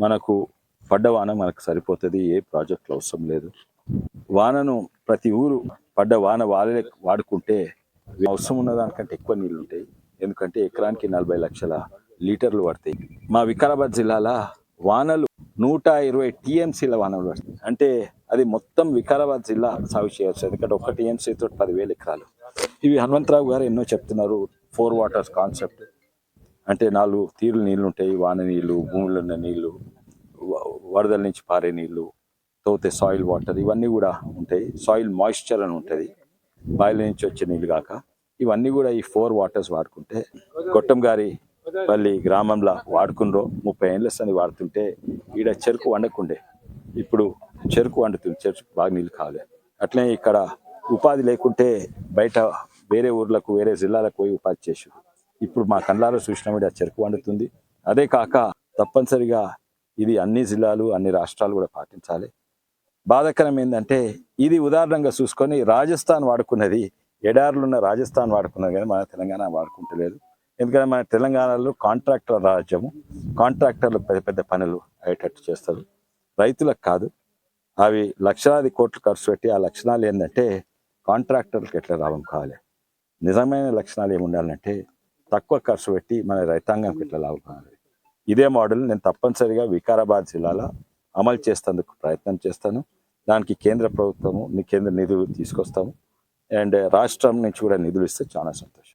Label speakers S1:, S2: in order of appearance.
S1: మనకు పడ్డ వాన మనకు సరిపోతుంది ఏ ప్రాజెక్టులు అవసరం లేదు. వానను ప్రతి ఊరు పడ్డ వాన వాళ్ళే వాడుకుంటే అవసరం ఉన్న దానికంటే ఎక్కువ నీళ్ళు ఉంటాయి ఎందుకంటే ఎకరానికి నలభై లక్షల లీటర్లు పడతాయి. మా వికారాబాద్ జిల్లాలో వానలు నూట ఇరవై టీఎంసీల వానలు పడతాయి. అంటే అది మొత్తం వికారాబాద్ జిల్లా సాగు చేయవచ్చు ఎందుకంటే ఒక టీఎంసీతో తోటి పదివేల ఎకరాలు. ఇవి హనుమంతరావు గారు ఎన్నో చెప్తున్నారు ఫోర్ వాటర్స్ కాన్సెప్ట్. అంటే నాలుగు తీరులు నీళ్ళు ఉంటాయి వాన నీళ్ళు భూమిలో ఉన్న నీళ్ళు వ- వరదల నుంచి పారే నీళ్ళు తోతే సాయిల్ వాటర్ ఇవన్నీ కూడా ఉంటాయి. సాయిల్ మాయిశ్చర్ అని ఉంటుంది. బాయిల నుంచి వచ్చే నీళ్ళు కాక ఇవన్నీ కూడా ఈ ఫోర్ వాటర్స్ వాడుకుంటే గొట్టం గారి పల్లి గ్రామంలో వాడుకుండ్రో. ముప్పై ఏళ్ళ అని వాడుతుంటే ఈడ చెరుకు వండకుండే. ఇప్పుడు చెరుకు వండుతుంది. చెరుకు బాగా నీళ్ళు కావాలి. అట్లే ఇక్కడ ఉపాధి లేకుంటే బయట వేరే ఊర్లకు వేరే జిల్లాలకు పోయి ఉపాధి చేసారు ఇప్పుడు మా కళ్ళారా చూసినప్పుడు ఆ చెరుకు వండుతుంది. అదే కాక తప్పనిసరిగా ఇది అన్ని జిల్లాలు అన్ని రాష్ట్రాలు కూడా పాటించాలి. బాధాకరం ఏంటంటే ఇది ఉదాహరణగా చూసుకొని రాజస్థాన్ వాడుకున్నది ఎడారులున్న రాజస్థాన్ వాడుకున్నది కానీ మన తెలంగాణ వాడుకుంటలేదు. ఎందుకంటే మన తెలంగాణలో కాంట్రాక్టర్ రాజ్యము కాంట్రాక్టర్లు పెద్ద పెద్ద పనులు అయ్యేటట్టు చేస్తారు. రైతులకు కాదు అవి లక్షలాది కోట్లు ఖర్చు పెట్టి ఆ లక్షణాలు ఏంటంటే కాంట్రాక్టర్లకు ఎట్లా లాభం కావాలి? నిజమైన లక్షణాలు ఏమి ఉండాలంటే తక్కువ ఖర్చు పెట్టి మన రైతాంగం ఇట్లా లాభపడాలి ఇదే మోడల్ నేను తప్పనిసరిగా వికారాబాద్ జిల్లాలో అమలు చేసేందుకు ప్రయత్నం చేస్తాను. దానికి కేంద్ర ప్రభుత్వము కేంద్ర నిధులు తీసుకొస్తాము. అండ్ రాష్ట్రం నుంచి కూడా నిధులు ఇస్తే చాలా సంతోషం.